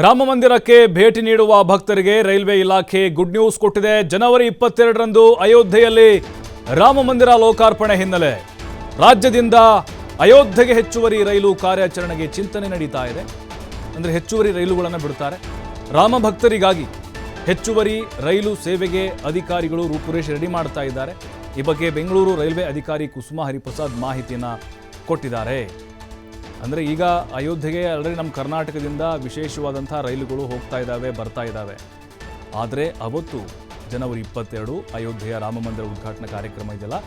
ರಾಮ ಮಂದಿರಕ್ಕೆ ಭೇಟಿ ನೀಡುವ ಭಕ್ತರಿಗೆ ರೈಲ್ವೆ ಇಲಾಖೆ ಗುಡ್ ನ್ಯೂಸ್ ಕೊಟ್ಟಿದೆ. ಜನವರಿ ಇಪ್ಪತ್ತೆರಡರಂದು ಅಯೋಧ್ಯೆಯಲ್ಲಿ ರಾಮ ಮಂದಿರ ಲೋಕಾರ್ಪಣೆ ಹಿನ್ನೆಲೆ. ರಾಜ್ಯದಿಂದ ಅಯೋಧ್ಯೆಗೆ ಹೆಚ್ಚುವರಿ ರೈಲು ಕಾರ್ಯಾಚರಣೆಗೆ ಚಿಂತನೆ ನಡೀತಾ ಇದೆ. ಅಂದರೆ ಹೆಚ್ಚುವರಿ ರೈಲುಗಳನ್ನು ಬಿಡ್ತಾರೆ. ರಾಮ ಭಕ್ತರಿಗಾಗಿ ಹೆಚ್ಚುವರಿ ರೈಲು ಸೇವೆಗೆ ಅಧಿಕಾರಿಗಳು ರೂಪುರೇಷ ರೆಡಿ ಮಾಡ್ತಾ ಇದ್ದಾರೆ. ಈ ಬಗ್ಗೆ ಬೆಂಗಳೂರು ರೈಲ್ವೆ ಅಧಿಕಾರಿ ಕುಸುಮಾ ಹರಿಪ್ರಸಾದ್ ಮಾಹಿತಿಯನ್ನು ಕೊಟ್ಟಿದ್ದಾರೆ. ಅಂದರೆ ಈಗ ಅಯೋಧ್ಯೆಗೆ ಆಲ್ರೆಡಿ ನಮ್ಮ ಕರ್ನಾಟಕದಿಂದ ವಿಶೇಷವಾದಂಥ ರೈಲುಗಳು ಹೋಗ್ತಾ ಇದ್ದಾವೆ ಬರ್ತಾ ಇದ್ದಾವೆ ಆದರೆ ಅವತ್ತು ಜನವರಿ ಇಪ್ಪತ್ತೆರಡು ಅಯೋಧ್ಯೆಯ ರಾಮ ಮಂದಿರ ಉದ್ಘಾಟನಾ ಕಾರ್ಯಕ್ರಮ ಇದೆಯಲ್ಲ,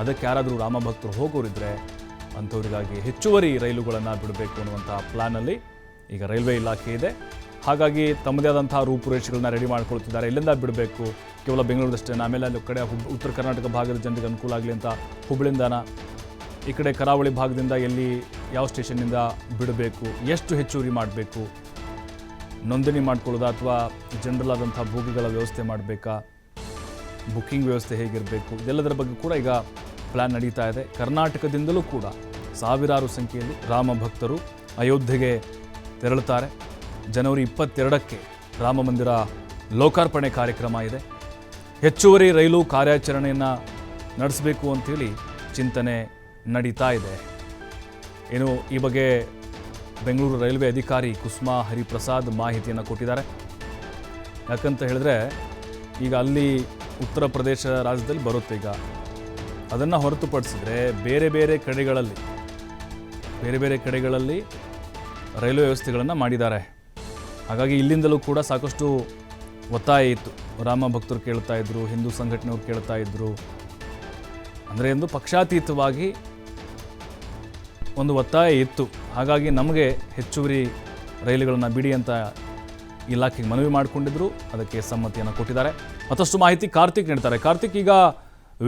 ಅದಕ್ಕೆ ಯಾರಾದರೂ ರಾಮ ಭಕ್ತರು ಹೋಗೋರಿದ್ರೆ ಅಂಥವರಿಗಾಗಿ ಹೆಚ್ಚುವರಿ ರೈಲುಗಳನ್ನು ಬಿಡಬೇಕು ಅನ್ನುವಂಥ ಪ್ಲ್ಯಾನಲ್ಲಿ ಈಗ ರೈಲ್ವೆ ಇಲಾಖೆ ಇದೆ. ಹಾಗಾಗಿ ತಮ್ಮದೇ ಆದಂತಹ ರೂಪುರೇಷೆಗಳನ್ನ ರೆಡಿ ಮಾಡ್ಕೊಳ್ತಿದ್ದಾರೆ. ಎಲ್ಲಿಂದ ಬಿಡಬೇಕು? ಕೇವಲ ಬೆಂಗಳೂರದಷ್ಟೇ ಆಮೇಲೆ ಅಲ್ಲಿ ಕಡೆ ಉತ್ತರ ಕರ್ನಾಟಕ ಭಾಗದ ಜನರಿಗೆ ಅನುಕೂಲ ಆಗಲಿ ಅಂತ ಹುಬ್ಬಳ್ಳಿಂದನ ಈ ಕಡೆ ಕರಾವಳಿ ಭಾಗದಿಂದ ಎಲ್ಲಿ ಯಾವ ಸ್ಟೇಷನ್ನಿಂದ ಬಿಡಬೇಕು, ಎಷ್ಟು ಹೆಚ್ಚುವರಿ ಮಾಡಬೇಕು, ನೋಂದಣಿ ಮಾಡ್ಕೊಳ್ಳೋದಾ ಅಥವಾ ಜನರಲ್ ಆದಂಥ ಬೋಗಿಗಳ ವ್ಯವಸ್ಥೆ ಮಾಡಬೇಕಾ ಬುಕ್ಕಿಂಗ್ ವ್ಯವಸ್ಥೆ ಹೇಗಿರಬೇಕು, ಇದೆಲ್ಲದರ ಬಗ್ಗೆ ಕೂಡ ಈಗ ಪ್ಲ್ಯಾನ್ ನಡೀತಾ ಇದೆ. ಕರ್ನಾಟಕದಿಂದಲೂ ಕೂಡ ಸಾವಿರಾರು ಸಂಖ್ಯೆಯಲ್ಲಿ ರಾಮ ಭಕ್ತರು ಅಯೋಧ್ಯೆಗೆ ತೆರಳುತ್ತಾರೆ. ಜನವರಿ ಇಪ್ಪತ್ತೆರಡಕ್ಕೆ ರಾಮ ಮಂದಿರ ಲೋಕಾರ್ಪಣೆ ಕಾರ್ಯಕ್ರಮ ಇದೆ. ಹೆಚ್ಚುವರಿ ರೈಲು ಕಾರ್ಯಾಚರಣೆಯನ್ನು ನಡೆಸಬೇಕು ಅಂಥೇಳಿ ಚಿಂತನೆ ನಡೀತಾ ಇದೆ. ಏನು ಈ ಬಗ್ಗೆ ಬೆಂಗಳೂರು ರೈಲ್ವೆ ಅಧಿಕಾರಿ ಕುಸುಮಾ ಹರಿಪ್ರಸಾದ್ ಮಾಹಿತಿಯನ್ನು ಕೊಟ್ಟಿದ್ದಾರೆ. ಯಾಕಂತ ಹೇಳಿದ್ರೆ, ಈಗ ಅಲ್ಲಿ ಉತ್ತರ ಪ್ರದೇಶ ರಾಜ್ಯದಲ್ಲಿ ಬರುತ್ತೆ ಈಗ. ಅದನ್ನು ಹೊರತುಪಡಿಸಿದ್ರೆ ಬೇರೆ ಬೇರೆ ಕಡೆಗಳಲ್ಲಿ, ಬೇರೆ ಬೇರೆ ಕಡೆಗಳಲ್ಲಿ ರೈಲ್ವೆ ವ್ಯವಸ್ಥೆಗಳನ್ನು ಮಾಡಿದ್ದಾರೆ. ಹಾಗಾಗಿ ಇಲ್ಲಿಂದಲೂ ಕೂಡ ಸಾಕಷ್ಟು ಒತ್ತಾಯ ಇತ್ತು. ರಾಮ ಭಕ್ತರು ಕೇಳ್ತಾ ಇದ್ರು, ಹಿಂದೂ ಸಂಘಟನೆಯವರು ಕೇಳ್ತಾ ಇದ್ರು. ಅಂದರೆ ಎಂದು ಪಕ್ಷಾತೀತವಾಗಿ ಒಂದು ಒತ್ತಾಯ ಇತ್ತು. ಹಾಗಾಗಿ ನಮಗೆ ಹೆಚ್ಚುವರಿ ರೈಲುಗಳನ್ನು ಬಿಡಿ ಅಂತ ಇಲಾಖೆಗೆ ಮನವಿ ಮಾಡಿಕೊಂಡಿದ್ರು. ಅದಕ್ಕೆ ಸಮ್ಮತಿಯನ್ನು ಕೊಟ್ಟಿದ್ದಾರೆ. ಮತ್ತಷ್ಟು ಮಾಹಿತಿ ಕಾರ್ತಿಕ್ ನೀಡ್ತಾರೆ. ಕಾರ್ತಿಕ್, ಈಗ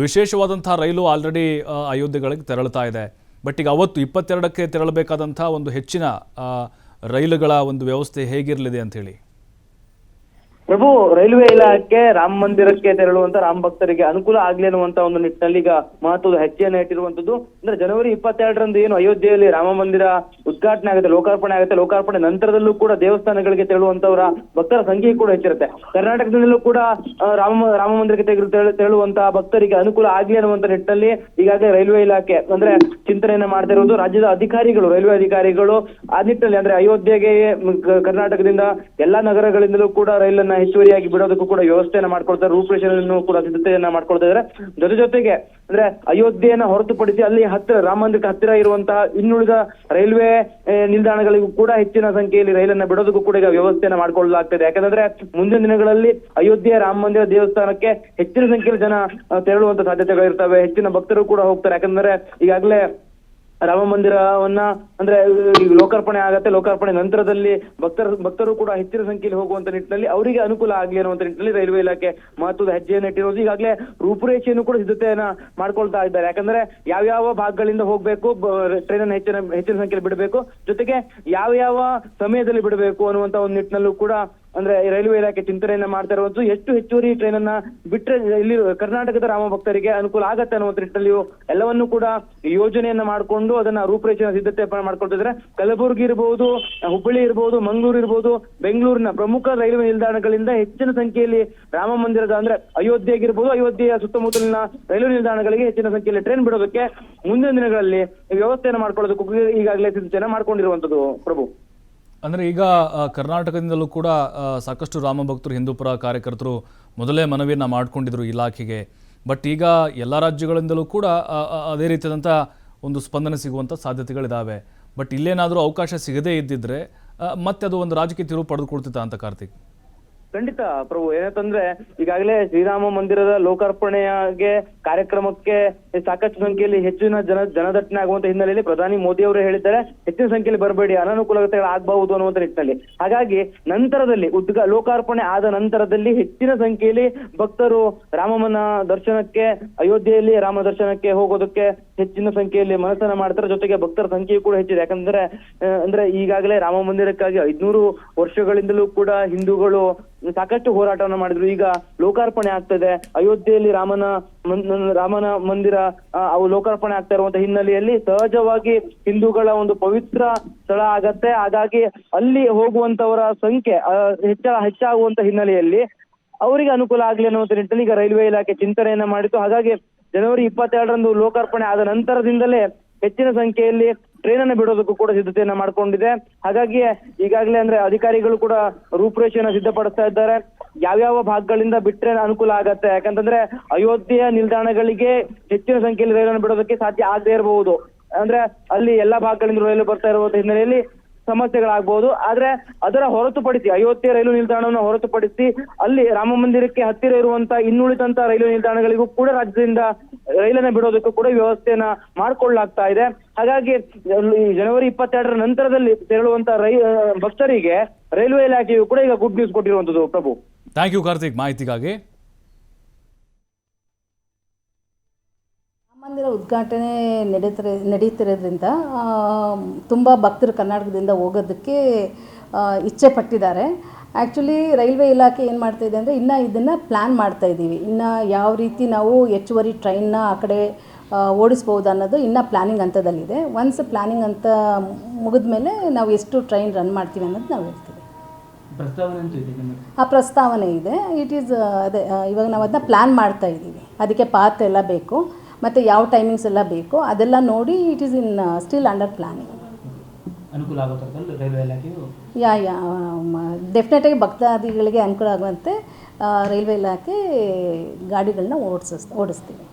ವಿಶೇಷವಾದಂಥ ರೈಲು ಆಲ್ರೆಡಿ ಅಯೋಧ್ಯೆಗಳಿಗೆ ತೆರಳುತ್ತಾ ಇದೆ. ಬಟ್ ಈಗ ಅವತ್ತು ಇಪ್ಪತ್ತೆರಡಕ್ಕೆ ತೆರಳಬೇಕಾದಂಥ ಒಂದು ಹೆಚ್ಚಿನ ರೈಲುಗಳ ಒಂದು ವ್ಯವಸ್ಥೆ ಹೇಗಿರಲಿದೆ ಅಂಥೇಳಿ ಪ್ರಭು, ರೈಲ್ವೆ ಇಲಾಖೆ ರಾಮ ಮಂದಿರಕ್ಕೆ ತೆರಳುವಂತ ರಾಮ ಭಕ್ತರಿಗೆ ಅನುಕೂಲ ಆಗ್ಲಿ ಅನ್ನುವಂತ ಒಂದು ನಿಟ್ಟಿನಲ್ಲಿ ಈಗ ಮಹತ್ವದ ಹೆಜ್ಜೆಯನ್ನು ಇಟ್ಟಿರುವಂತದ್ದು. ಅಂದ್ರೆ ಜನವರಿ ಇಪ್ಪತ್ತೆರಡರಂದು ಏನು ಅಯೋಧ್ಯೆಯಲ್ಲಿ ರಾಮ ಮಂದಿರ ಉದ್ಘಾಟನೆ ಆಗುತ್ತೆ, ಲೋಕಾರ್ಪಣೆ ಆಗುತ್ತೆ. ಲೋಕಾರ್ಪಣೆ ನಂತರದಲ್ಲೂ ಕೂಡ ದೇವಸ್ಥಾನಗಳಿಗೆ ತೆರಳುವಂತವರ ಭಕ್ತರ ಸಂಖ್ಯೆ ಕೂಡ ಹೆಚ್ಚಿರುತ್ತೆ. ಕರ್ನಾಟಕದಿಂದಲೂ ಕೂಡ ರಾಮ ರಾಮ ಮಂದಿರಕ್ಕೆ ತೆಗೆದು ತೆರಳು- ತೆರಳುವಂತಹ ಭಕ್ತರಿಗೆ ಅನುಕೂಲ ಆಗ್ಲಿ ಅನ್ನುವಂತ ನಿಟ್ಟಿನಲ್ಲಿ ಈಗಾಗಲೇ ರೈಲ್ವೆ ಇಲಾಖೆ, ಅಂದ್ರೆ ಚಿಂತನೆಯನ್ನ ಮಾಡ್ತಾ ಇರುವುದು. ರಾಜ್ಯದ ಅಧಿಕಾರಿಗಳು, ರೈಲ್ವೆ ಅಧಿಕಾರಿಗಳು ಆ ನಿಟ್ಟಿನಲ್ಲಿ, ಅಂದ್ರೆ ಅಯೋಧ್ಯೆಗೆ ಕರ್ನಾಟಕದಿಂದ ಎಲ್ಲಾ ನಗರಗಳಿಂದಲೂ ಕೂಡ ರೈಲನ್ನ ಹೆಚ್ಚುವರಿಯಾಗಿ ಬಿಡೋದಕ್ಕೂ ಕೂಡ ವ್ಯವಸ್ಥೆಯನ್ನ ಮಾಡ್ಕೊಳ್ತಾರೆ ರೂಪರೇಷೆಯನ್ನು ಕೂಡ ಸಿದ್ಧತೆಯನ್ನ ಮಾಡ್ಕೊಳ್ತಾ ಇದ್ದಾರೆ ಜೊತೆ ಜೊತೆಗೆ ಅಂದ್ರೆ ಅಯೋಧ್ಯೆಯನ್ನ ಹೊರತುಪಡಿಸಿ ಅಲ್ಲಿ ಹತ್ತಿರ ರಾಮ ಮಂದಿರಕ್ಕೆ ಹತ್ತಿರ ಇರುವಂತಹ ಇನ್ನುಳಿದ ರೈಲ್ವೆ ನಿಲ್ದಾಣಗಳಿಗೂ ಕೂಡ ಹೆಚ್ಚಿನ ಸಂಖ್ಯೆಯಲ್ಲಿ ರೈಲನ್ನ ಬಿಡೋದಕ್ಕೂ ಕೂಡ ಈಗ ವ್ಯವಸ್ಥೆಯನ್ನ ಮಾಡ್ಕೊಳ್ಳಲಾಗ್ತದೆ. ಯಾಕಂದ್ರೆ ಮುಂದಿನ ದಿನಗಳಲ್ಲಿ ಅಯೋಧ್ಯೆ ರಾಮ ಮಂದಿರ ದೇವಸ್ಥಾನಕ್ಕೆ ಹೆಚ್ಚಿನ ಸಂಖ್ಯೆಯಲ್ಲಿ ಜನ ತೆರಳುವಂತ ತೆರಳುವಂತ ಸಾಧ್ಯತೆಗಳಿರ್ತವೆ. ಹೆಚ್ಚಿನ ಭಕ್ತರು ಕೂಡ ಹೋಗ್ತಾರೆ. ಯಾಕಂದ್ರೆ ಈಗಾಗಲೇ ರಾಮ ಮಂದಿರವನ್ನ ಅಂದ್ರೆ ಲೋಕಾರ್ಪಣೆ ಆಗತ್ತೆ, ಲೋಕಾರ್ಪಣೆ ನಂತರದಲ್ಲಿ ಭಕ್ತರ, ಭಕ್ತರು ಕೂಡ ಹೆಚ್ಚಿನ ಸಂಖ್ಯೆಯಲ್ಲಿ ಹೋಗುವಂತ ನಿಟ್ಟಿನಲ್ಲಿ ಅವರಿಗೆ ಅನುಕೂಲ ಆಗಲಿ ಅನ್ನುವಂತ ನಿಟ್ಟಿನಲ್ಲಿ ರೈಲ್ವೆ ಇಲಾಖೆ ಮಹತ್ವದ ಹೆಜ್ಜೆಯನ್ನು ಇಟ್ಟಿರೋದು. ಈಗಾಗಲೇ ರೂಪುರೇಷೆಯನ್ನು ಕೂಡ ಸಿದ್ಧತೆಯನ್ನ ಮಾಡ್ಕೊಳ್ತಾ ಇದ್ದಾರೆ. ಯಾಕಂದ್ರೆ ಯಾವ್ಯಾವ ಭಾಗಗಳಿಂದ ಹೋಗ್ಬೇಕು ಟ್ರೈನ್ ಅನ್ನು ಹೆಚ್ಚಿನ ಹೆಚ್ಚಿನ ಸಂಖ್ಯೆಯಲ್ಲಿ ಬಿಡಬೇಕು, ಜೊತೆಗೆ ಯಾವ ಯಾವ ಸಮಯದಲ್ಲಿ ಬಿಡಬೇಕು ಅನ್ನುವಂತ ಒಂದು ನಿಟ್ಟಿನಲ್ಲೂ ಕೂಡ ಅಂದ್ರೆ ರೈಲ್ವೆ ಇಲಾಖೆ ಚಿಂತನೆಯನ್ನ ಮಾಡ್ತಾ ಇರುವಂತದ್ದು ಎಷ್ಟು ಹೆಚ್ಚುವರಿ ಟ್ರೈನ್ ಅನ್ನ ಬಿಟ್ರೆ ಇಲ್ಲಿ ಕರ್ನಾಟಕದ ರಾಮ ಭಕ್ತರಿಗೆ ಅನುಕೂಲ ಆಗತ್ತೆ ಅನ್ನುವಂತ ನಿಟ್ಟಿನಲ್ಲಿ ಎಲ್ಲವನ್ನೂ ಕೂಡ ಯೋಜನೆಯನ್ನ ಮಾಡ್ಕೊಂಡು ಅದನ್ನ ರೂಪರೇಷನ ಸಿದ್ಧತೆ ಮಾಡ್ಕೊಳ್ತಿದ್ರೆ ಕಲಬುರಗಿ ಇರಬಹುದು ಹುಬ್ಬಳ್ಳಿ ಇರಬಹುದು ಮಂಗಳೂರು ಇರಬಹುದು ಬೆಂಗಳೂರಿನ ಪ್ರಮುಖ ರೈಲ್ವೆ ನಿಲ್ದಾಣಗಳಿಂದ ಹೆಚ್ಚಿನ ಸಂಖ್ಯೆಯಲ್ಲಿ ರಾಮ ಮಂದಿರದ ಅಂದ್ರೆ ಅಯೋಧ್ಯೆಗಿರ್ಬೋದು, ಅಯೋಧ್ಯೆಯ ಸುತ್ತಮುತ್ತಲಿನ ರೈಲ್ವೆ ನಿಲ್ದಾಣಗಳಿಗೆ ಹೆಚ್ಚಿನ ಸಂಖ್ಯೆಯಲ್ಲಿ ಟ್ರೈನ್ ಬಿಡೋದಕ್ಕೆ ಮುಂದಿನ ದಿನಗಳಲ್ಲಿ ವ್ಯವಸ್ಥೆಯನ್ನು ಮಾಡ್ಕೊಳ್ಳೋದಕ್ಕೂ ಈಗಾಗಲೇ ಸಿದ್ಧತೆಯನ್ನ ಮಾಡ್ಕೊಂಡಿರುವಂತದ್ದು ಪ್ರಭು. ಅಂದರೆ ಈಗ ಕರ್ನಾಟಕದಿಂದಲೂ ಕೂಡ ಸಾಕಷ್ಟು ರಾಮಭಕ್ತರು ಹಿಂದೂಪರ ಕಾರ್ಯಕರ್ತರು ಮೊದಲೇ ಮನವಿಯನ್ನು ಮಾಡಿಕೊಂಡಿದ್ರು ಇಲಾಖೆಗೆ. ಬಟ್ ಈಗ ಎಲ್ಲ ರಾಜ್ಯಗಳಿಂದಲೂ ಕೂಡ ಅದೇ ರೀತಿಯಾದಂಥ ಒಂದು ಸ್ಪಂದನೆ ಸಿಗುವಂಥ ಸಾಧ್ಯತೆಗಳಿದ್ದಾವೆ ಬಟ್ ಇಲ್ಲೇನಾದರೂ ಅವಕಾಶ ಸಿಗದೇ ಇದ್ದಿದ್ದರೆ ಮತ್ತೆ ಅದು ಒಂದು ರಾಜಕೀಯ ತಿರುವು ಪಡೆದುಕೊಳ್ತಿತ್ತ ಅಂತ ಕಾರ್ತಿಕ್. ಖಂಡಿತ ಪ್ರಭು. ಏನಂತಂದ್ರೆ, ಈಗಾಗಲೇ ಶ್ರೀರಾಮ ಮಂದಿರದ ಲೋಕಾರ್ಪಣೆಯಾಗೆ ಕಾರ್ಯಕ್ರಮಕ್ಕೆ ಸಾಕಷ್ಟು ಸಂಖ್ಯೆಯಲ್ಲಿ ಹೆಚ್ಚಿನ ಜನ, ಜನದಟ್ಟಣೆ ಆಗುವಂತ ಹಿನ್ನೆಲೆಯಲ್ಲಿ ಪ್ರಧಾನಿ ಮೋದಿ ಅವರು ಹೇಳಿದ್ದಾರೆ. ಹೆಚ್ಚಿನ ಸಂಖ್ಯೆಯಲ್ಲಿ ಬರಬೇಡಿ. ಅನಾನುಕೂಲತೆಗಳು ಆಗಬಹುದು ಅನ್ನುವಂತ ನಿಟ್ಟಿನಲ್ಲಿ. ಹಾಗಾಗಿ ನಂತರದಲ್ಲಿ ಉದ್ಘಾ, ಲೋಕಾರ್ಪಣೆ ಆದ ನಂತರದಲ್ಲಿ ಹೆಚ್ಚಿನ ಸಂಖ್ಯೆಯಲ್ಲಿ ಭಕ್ತರು ರಾಮನ ದರ್ಶನಕ್ಕೆ, ಅಯೋಧ್ಯೆಯಲ್ಲಿ ರಾಮ ದರ್ಶನಕ್ಕೆ ಹೋಗೋದಕ್ಕೆ ಹೆಚ್ಚಿನ ಸಂಖ್ಯೆಯಲ್ಲಿ ಮನಸ್ಸನ್ನ ಮಾಡ್ತಾರೆ. ಜೊತೆಗೆ ಭಕ್ತರ ಸಂಖ್ಯೆಯು ಕೂಡ ಹೆಚ್ಚಿದೆ. ಯಾಕಂದ್ರೆ ಅಂದ್ರೆ ಈಗಾಗಲೇ ರಾಮ ಮಂದಿರಕ್ಕಾಗಿ ಐದ್ನೂರು ವರ್ಷಗಳಿಂದಲೂ ಕೂಡ ಹಿಂದೂಗಳು ಸಾಕಷ್ಟು ಹೋರಾಟವನ್ನು ಮಾಡಿದ್ರು. ಈಗ ಲೋಕಾರ್ಪಣೆ ಆಗ್ತದೆ. ಅಯೋಧ್ಯೆಯಲ್ಲಿ ರಾಮನ ಮನ್- ರಾಮನ ಮಂದಿರ ಅವು ಲೋಕಾರ್ಪಣೆ ಆಗ್ತಾ ಇರುವಂತಹ ಹಿನ್ನೆಲೆಯಲ್ಲಿ ಸಹಜವಾಗಿ ಹಿಂದೂಗಳ ಒಂದು ಪವಿತ್ರ ಸ್ಥಳ ಆಗತ್ತೆ. ಹಾಗಾಗಿ ಅಲ್ಲಿ ಹೋಗುವಂತವರ ಸಂಖ್ಯೆ ಆ, ಹೆಚ್ಚ ಹೆಚ್ಚಾಗುವಂತ ಹಿನ್ನೆಲೆಯಲ್ಲಿ ಅವರಿಗೆ ಅನುಕೂಲ ಆಗ್ಲಿ ಅನ್ನುವಂತ ನಿಟ್ಟಿನಲ್ಲಿ ಈಗ ರೈಲ್ವೆ ಇಲಾಖೆ ಚಿಂತನೆಯನ್ನ ಮಾಡಿತು ಹಾಗಾಗಿ ಜನವರಿ ಇಪ್ಪತ್ತೆರಡರಂದು ಲೋಕಾರ್ಪಣೆ ಆದ ನಂತರದಿಂದಲೇ ಹೆಚ್ಚಿನ ಸಂಖ್ಯೆಯಲ್ಲಿ ಟ್ರೈನ್ ಅನ್ನು ಬಿಡೋದಕ್ಕೂ ಕೂಡ ಸಿದ್ಧತೆಯನ್ನ ಮಾಡ್ಕೊಂಡಿದೆ. ಹಾಗಾಗಿ ಈಗಾಗಲೇ ಅಂದ್ರೆ ಅಧಿಕಾರಿಗಳು ಕೂಡ ರೂಪುರೇಷೆಯನ್ನ ಸಿದ್ಧಪಡಿಸ್ತಾ ಇದ್ದಾರೆ. ಯಾವ್ಯಾವ ಭಾಗಗಳಿಂದ ಬಿಟ್ರೆ ಅನುಕೂಲ ಆಗತ್ತೆ? ಯಾಕಂತಂದ್ರೆ ಅಯೋಧ್ಯೆಯ ನಿಲ್ದಾಣಗಳಿಗೆ ಹೆಚ್ಚಿನ ಸಂಖ್ಯೆಯಲ್ಲಿ ರೈಲನ್ನು ಬಿಡೋದಕ್ಕೆ ಸಾಧ್ಯ ಆಗದೇ ಇರಬಹುದು. ಅಂದ್ರೆ ಅಲ್ಲಿ ಎಲ್ಲಾ ಭಾಗಗಳಿಂದ ರೈಲು ಬರ್ತಾ ಇರುವಂತ ಹಿನ್ನೆಲೆಯಲ್ಲಿ ಸಮಸ್ಯೆಗಳಾಗಬಹುದು ಆದ್ರೆ ಅದರ ಹೊರತುಪಡಿಸಿ ಅಯೋಧ್ಯೆ ರೈಲು ನಿಲ್ದಾಣವನ್ನು ಹೊರತುಪಡಿಸಿ ಅಲ್ಲಿ ರಾಮ ಮಂದಿರಕ್ಕೆ ಹತ್ತಿರ ಇರುವಂತ ಇನ್ನುಳಿದಂತ ರೈಲು ನಿಲ್ದಾಣಗಳಿಗೂ ಕೂಡ ರಾಜ್ಯದಿಂದ ರೈಲನ್ನ ಬಿಡೋದಕ್ಕೂ ಕೂಡ ವ್ಯವಸ್ಥೆಯನ್ನ ಮಾಡ್ಕೊಳ್ಳಲಾಗ್ತಾ ಇದೆ. ಹಾಗಾಗಿ ಜನವರಿ ಇಪ್ಪತ್ತೆರಡರ ನಂತರದಲ್ಲಿ ತೆರಳುವಂತ ರೈ ಭಕ್ತರಿಗೆ ರೈಲ್ವೆ ಇಲಾಖೆಯು ಕೂಡ ಈಗ ಗುಡ್ ನ್ಯೂಸ್ ಕೊಟ್ಟಿರುವಂತದ್ದು. ಪ್ರಭು. ಥ್ಯಾಂಕ್ ಯು ಕಾರ್ತಿಕ್ ಮಾಹಿತಿಗಾಗಿ. ರಾಮ ಮಂದಿರ ಉದ್ಘಾಟನೆ ನಡೀತಿರ ನಡೀತಿರೋದ್ರಿಂದ ತುಂಬ ಭಕ್ತರು ಕರ್ನಾಟಕದಿಂದ ಹೋಗೋದಕ್ಕೆ ಇಚ್ಛೆ ಪಟ್ಟಿದ್ದಾರೆ ಆ್ಯಕ್ಚುಲಿ ರೈಲ್ವೆ ಇಲಾಖೆ ಏನು ಮಾಡ್ತಾ ಇದೆ ಅಂದರೆ ಇನ್ನೂ ಇದನ್ನು ಪ್ಲ್ಯಾನ್ ಮಾಡ್ತಾ ಇದ್ದೀವಿ. ಇನ್ನು ಯಾವ ರೀತಿ ನಾವು ಹೆಚ್ಚುವರಿ ಟ್ರೈನ್ನ ಆ ಕಡೆ ಓಡಿಸ್ಬೋದು ಅನ್ನೋದು ಇನ್ನೂ ಪ್ಲ್ಯಾನಿಂಗ್ ಹಂತದಲ್ಲಿದೆ. ಒನ್ಸ್ ಪ್ಲ್ಯಾನಿಂಗ್ ಅಂತ ಮುಗಿದ ಮೇಲೆ ನಾವು ಎಷ್ಟು ಟ್ರೈನ್ ರನ್ ಮಾಡ್ತೀವಿ ಅನ್ನೋದು ನಾವು ಹೇಳ್ತೀವಿ. ಆ ಪ್ರಸ್ತಾವನೆ ಇದೆ. ಇಟ್ ಈಸ್ ಅದೇ ಇವಾಗ ನಾವು ಅದನ್ನ ಪ್ಲ್ಯಾನ್ ಮಾಡ್ತಾ ಇದ್ದೀವಿ. ಅದಕ್ಕೆ ಪಾತ್ ಎಲ್ಲ ಬೇಕು. ಮತ್ತು ಯಾವ ಟೈಮಿಂಗ್ಸ್ ಎಲ್ಲ ಬೇಕು. ಅದೆಲ್ಲ ನೋಡಿ it is in still under planning ಅನುಕೂಲ ರೈಲ್ವೆ ಇಲಾಖೆಯು ಯಾ ಯಾ ಡೆಫಿನೆಟಾಗಿ ಭಕ್ತಾದಿಗಳಿಗೆ ಅನುಕೂಲ ಆಗುವಂತೆ ರೈಲ್ವೆ ಇಲಾಖೆ ಗಾಡಿಗಳನ್ನ ಓಡಿಸ್ ಓಡಿಸ್ತೀವಿ